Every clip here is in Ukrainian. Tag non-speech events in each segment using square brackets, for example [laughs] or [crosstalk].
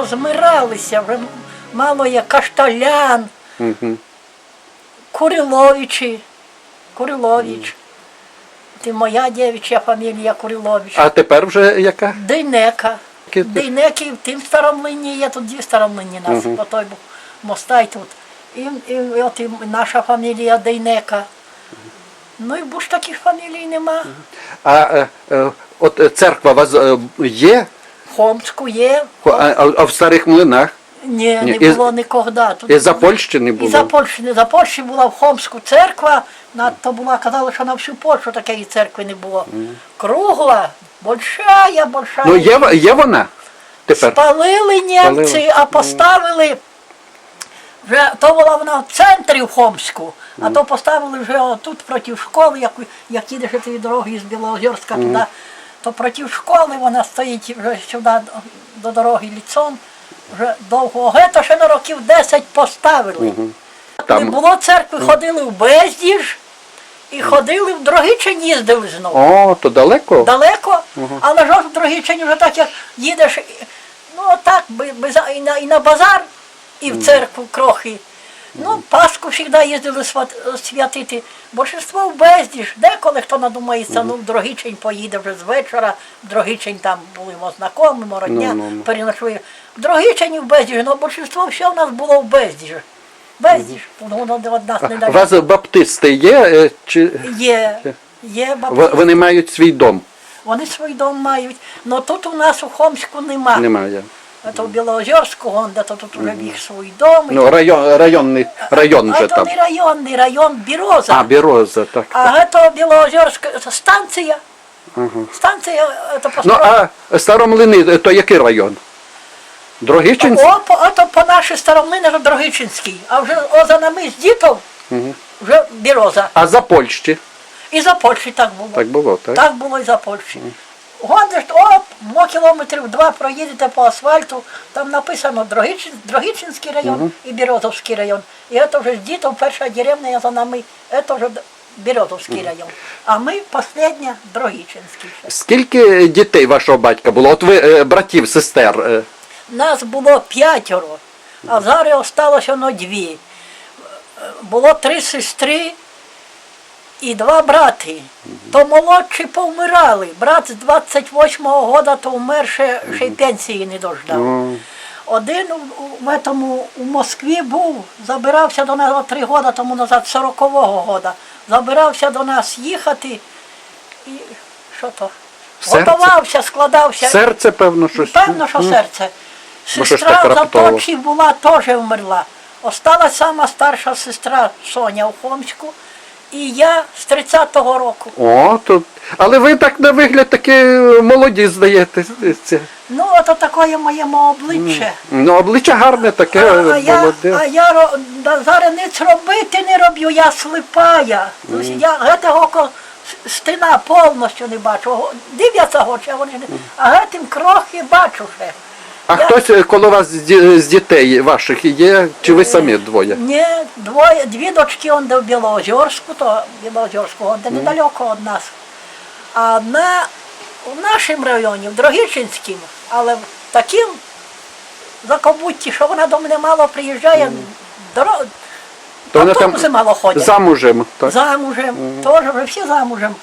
позмиралися, вже мало є Кашталян, Угу. Куриловичі, Курилович. Ти моя дівча фамілія Курилович. А тепер вже яка? Дейнека. Ки- Дейнеки в тим старомлині є, тут дві старомлині нас, по той мостай тут. І, і, і от і наша фамілія Дейнека. Ну і бо ж таких фамілій нема. А е, е, от церква у вас е, є, Хомську є. а, а- а в старих млинах? Ні, Ні, не і- було ніколи. Тут І за Польщі не І за Польщі, не за Польщі була в Хомську церква, надто була, казали, що на всю Польщу такої церкви не було. Кругла, большая, большая. Ну є, в- є вона тепер? Спалили німці, Спалили. а поставили. Вже то була вона в центрі в Хомську, а то поставили вже тут проти школи, як, як їдеш тією дорогою з Білоозерська туди, то проти школи вона стоїть вже сюди до, до дороги ліцом. Вже довго. Ге, ще на років 10 поставили. Там- Не було церкви, ходили в Бездіж і ходили в Дрогичин їздили знову О, то далеко? далеко, але ж в Дрогічині вже так, як їдеш, ну так, і на базар, і в церкву крохи. Ну, Пасху завжди їздили свят- святити. Большинство в бездіж. Деколи хто надумається, ну в Дрогичень поїде вже з вечора, в Дрогичень там були ми знайомі, родня, Ну, ну, ну. переночує. В Дрогичині в бездіж, ну большинство все в нас було в бездіж. Бездіж, воно від нас не У вас баптисти є? е, Чи Є, є бабуся. вони мають свій дом? Вони свій дом мають. але тут у нас у Хомську нема. Немає. Це в Білоозерську, он, де то тут вже в свій дом. Ну, район, районний район а вже це там. не районний, район Біроза. А, Біроза, так. А це Білоозерська це станція. Станція, це Ну, а Старомлини, е, то який район? Дрогичинський? О, по, ото по нашій старовмини вже Дрогичинський, а вже о, за нами з діток вже Біроза. А за Польщі? І за Польщі так було. Так було, так? Так було і за Польщі. Гондиш, оп, мо кілометрів два проїдете по асфальту, там написано Дрогичин, Дрогичинський район і Бірозовський район. І це вже з діток перша деревня за нами, це вже Бірозовський район. А ми остання Дрогичинський. Скільки дітей вашого батька було? От ви е, братів, сестер. е, Нас було п'ятеро, а зараз осталося воно дві. Було три сестри і два брати. То молодші повмирали. Брат з 28-го года то вмер, ще, ще й пенсії не дождав. Один у, в этому, у Москві був, забирався до нас три роки тому назад, 40-го года. Забирався до нас їхати і що то? Серце? Готувався, складався. Серце, певно, щось. Певно, що серце. Що ж Сестра раптово? Заточі була, теж вмерла. Осталась сама старша сестра Соня у Хомську. І я з 30-го року. О, то... Але ви так на вигляд такі молоді здаєтеся. Ну, ото таке моєму обличчя. Ну, обличчя гарне таке, А, а, я, а я зараз ніч робити не роблю, я сліпая. Тобто Я гетого ко- с- стіна повністю не бачу. Дивляться очі, а вони не. А гетим крохи бачу ще. А я- хтось е, коло вас з ді- з дітей ваших є, чи ви самі двоє? Ні, двоє, дві дочки он де в Білоозерську, то Білоозерську, он де недалеко від нас. А одна в нашому районі, в Дрогичинському, але в таким закобутті, що вона до мене мало приїжджає, дорог... То вона автобуси мало ходять. замужем. Так? Замужем, теж вже всі замужем.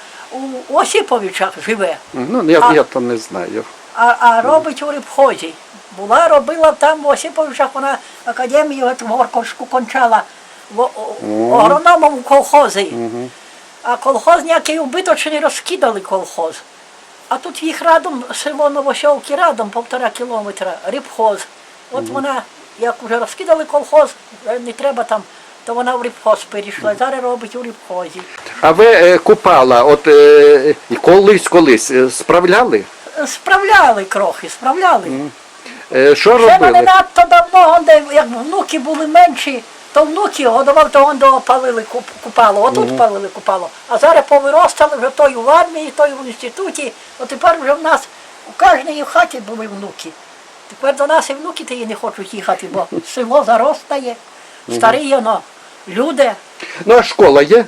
У Осіповичах живе, Ну, я, А- я то не знаю. а, а робить у Рибхозі. Була, робила там в Осіповичах, вона академію эту Горковську кончала в, агрономом у колхозі. А колхоз ніякий убиточний розкидали колхоз. А тут їх радом, село Новосьовки радом, півтора кілометра, рибхоз. От вона, як вже розкидали колхоз, не треба там, то вона в рибхоз перейшла. Зараз робить у рибхозі. А ви е, купала, от е, колись колись е, справляли? Справляли крохи, справляли. Е, що Ще мене робили? надто давно, он де, як внуки були менші, то внуки годував, то он до палили куп- купало, отут палили купало. А зараз повиростали вже той в армії, той в інституті. От тепер вже в нас у кожній хаті були внуки. Тепер до нас і внуки ті не хочуть їхати, бо [laughs] село заростає, старі воно, люди. Ну, а школа є?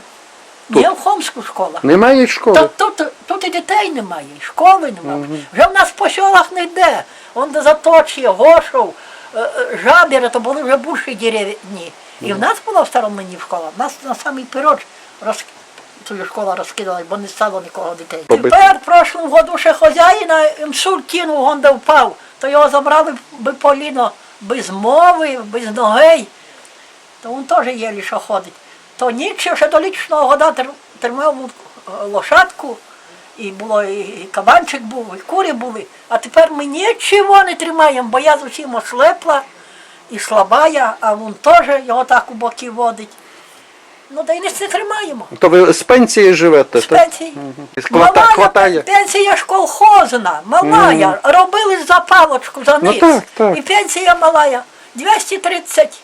Тут. Є в Хомську школа. Немає школи. Та тут, тут і дітей немає, і школи немає. Вже в нас по селах не йде. Он де Заточ'є, Гошов, е, е, то були вже більші деревні. І в нас була в старому мені школа. В нас на самий пироч роз... ту школа розкидала, бо не стало нікого дітей. Робити. Тепер в прошлому году ще хазяїна інсульт кинув, он де впав, то його забрали би поліно без мови, без ногей. То він теж єлі що ходить. То нічого ще до лічного года тримав е, лошадку, і було і, кабанчик був, і курі були. А тепер ми нічого не тримаємо, бо я зовсім ослепла і слабая, а він теж його так у боки водить. Ну, да й не тримаємо. То ви з пенсії живете, З пенсії. Хвата- Малая хватає? Пенсія ж колхозна, малая. Робили за палочку, за Ну низ. так, так. І пенсія малая. 230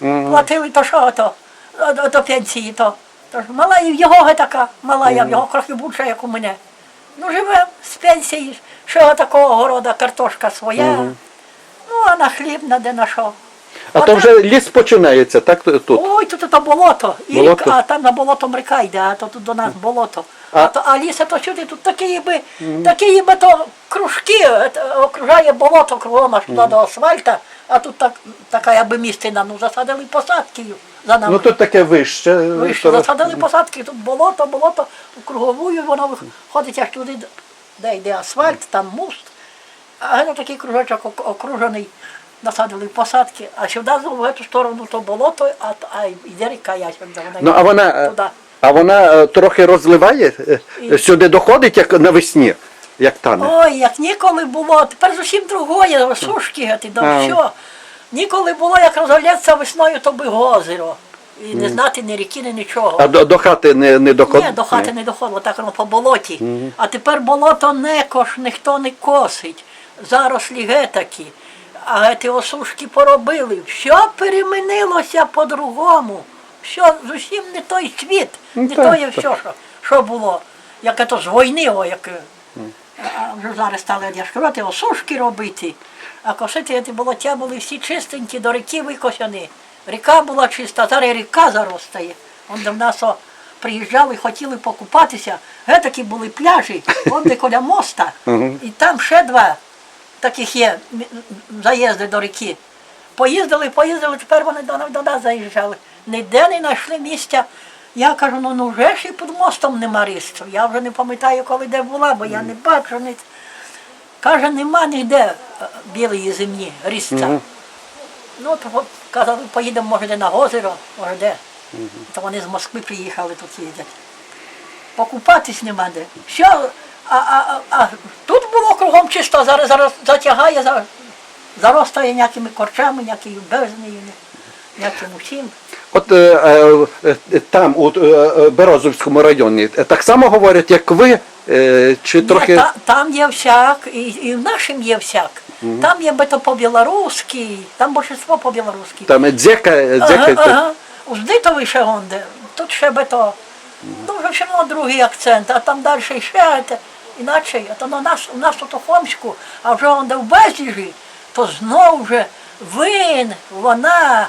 платили то що то, до, до пенсії то. Тож малая в його така, малая, в його трохи більше, як у мене. Ну, живе з пенсії, що такого города, картошка своя. Ну, а на хліб на де на що. А то вже ліс починається, так тут? Ой, тут то болото. І Болото? ріка, а там на болото ріка йде, а то тут до нас болото. А- А, то, а ліса то сюди, тут такі ніби, такі ніби то кружки, е, окружає болото кругом аж туди до асфальта, а тут так, така якби містина, ну засадили посадки за нами. Ну тут таке вище. Ви що, засадили посадки, тут болото, болото, круговую, воно ходить аж туди, де йде асфальт, там муст. А воно такий кружочок окружений, насадили посадки, а сюди в цю сторону то болото, а, а йде ріка ясен, де вона Ну а вона, е, туди. а вона е, трохи розливає, е, І- сюди доходить, як навесні, як тане. Ой, як ніколи було, тепер зовсім другое, сушки гати, да все. Ніколи було, як розголяться весною, то би озеро. І не знати ні ріки, ні нічого. А до, до хати не, не доходить? Ні, до хати не доходило, так воно по болоті. А тепер болото не кош, ніхто не косить. Зарослі ге такі. А ті осушки поробили. Все перемінилося по-другому. Все зовсім не той світ, Ну, не так, тоє все, що, що було. Як то з війни, о, як, а вже зараз стали ті осушки робити. А косити ті болоття були всі чистенькі, до ріки викосяні. Ріка була чиста, зараз ріка заростає. Он до нас о, приїжджали, хотіли покупатися. Ге такі були пляжі, он де коля моста. І там ще два таких є заїзди до ріки. Поїздили, поїздили, тепер вони до, до нас заїжджали. Ніде не знайшли місця. Я кажу, ну, ну вже ж і під мостом нема різцю. Я вже не пам'ятаю, коли де була, бо я не бачу. ні. Каже, нема ніде е, білої землі, різця. Ну, то казали, поїдемо, може, де на озеро, може де. То вони з Москви приїхали тут їздять. Покупатись нема де. Що, а, а, а, а тут було кругом чисто, зараз, зараз затягає, за- заростає ніякими корчами, ніякою безднею, ніяким усім. От е, е, е, там, у е, Березовському районі, так само говорять, як ви, е, чи Ні, трохи. та, там є всяк, і, і в нашому є всяк. Там є би то по-білоруськи, там більшість по-білоруськи. Там дзека, дзека, Ага, ага. У Здитові ще гонде, тут ще би то, дуже все одно другий акцент, а там далі ще те, іначе, а то на нас, у нас тут у Хомську, а вже онде в Безіжі, то знов вже вин, вона,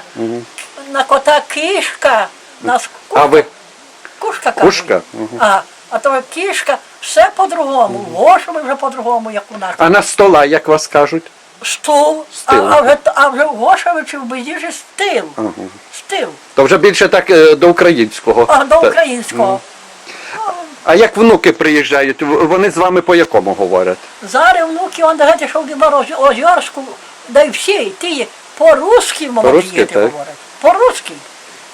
на кота кишка, нас кушка, А ви? кушка кажуть. Кушка? А, а то кішка, все по-другому, в вже по-другому, як у нас. А на стола, як вас кажуть? Стул, Стил. А, а, вже, а вже в Гошові чи в Безіжі стил. Стил. То вже більше так е, до українського. А до Та- українського. А як внуки приїжджають, в- вони з вами по якому говорять? Зараз внуки, он дагати, що в Білорозорську, да й всі, ті по-русски молоді По-русски, так. говорять. По-русски.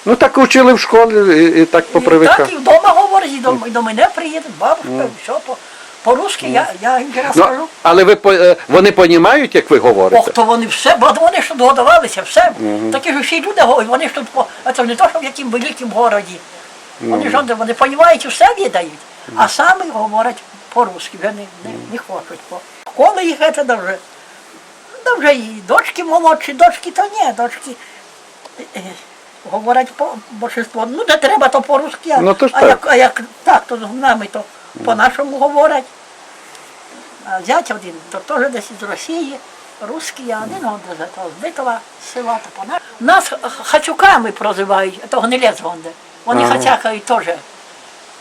Ну так учили в школі і, і так І попривикали. так і вдома говорять, і до, і до мене приїдуть, бабушка, і все по, по-русски, я, я їм раз Ну, кажу. але ви е, вони понімають, як ви говорите? Ох, то вони все, бо вони ж тут годувалися, все. Такі ж всі люди говорять, вони ж тут, по, це не то, що в якому великому городі. Вони ж вони, вони розуміють, все віддають, а самі говорять по-русски, вже не, не, не хочуть. По. Коли їх це вже, да вже і дочки молодші, дочки то ні, дочки говорять по більшинство. Ну, де треба, то по-русски, а, Ну, то ж а, так. як, а як так, то з нами то по-нашому говорять. А зять один, то теж десь з Росії, русський, а один он з того, з Битова села, то по нашому. Нас хачуками прозивають, то гнилець гонде. Вони Ага. хачакають теж.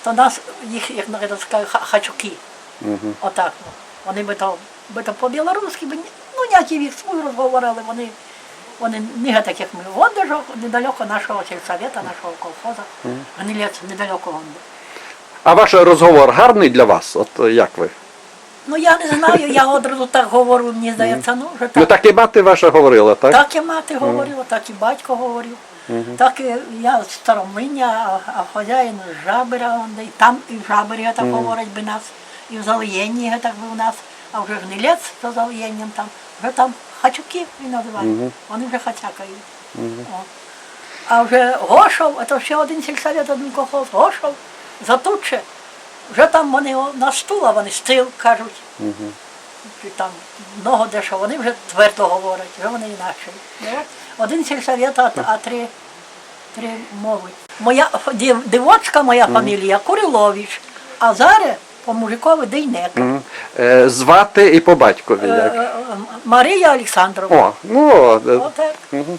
то нас їх, як на це скажуть, ха- хачуки. Отак. ну. Вони би то, би то по-білоруськи, би, ні- ну ніякі їх свою розговорили, вони, вони не так, як ми. Даже недалеко нашого сільсовета, нашого колхоза. Гнилець недалеко вон. А ваш розговор гарний для вас? От як ви? Ну я не знаю, я одразу так говорю, мені здається, ну вже Ну так. так і мати ваша говорила, так? Так і мати говорила, так і батько говорив. Так і я з старомлиння, а, хазяїн з Жабера, і там і в Жабері так говорять би нас, і в Залієнні так би у нас, а вже гнилець за Залієнням там, вже там хачуки він називають, вони вже хачакають. О. А вже Гошов, це ще один сільсовет, один колхоз, Гошов, Затуче, вже там вони на стула, вони стил кажуть. Чи там много де що, вони вже твердо говорять, вже вони інакше. Один сільсовет, а, а три, три мови. Моя дівочка моя фамілія Курилович, а зараз по мужикові Дейнека. Мгм. Е, звати і по батькові Е, як? е, Марія Олександровна. О, ну, е, Отак. мгм.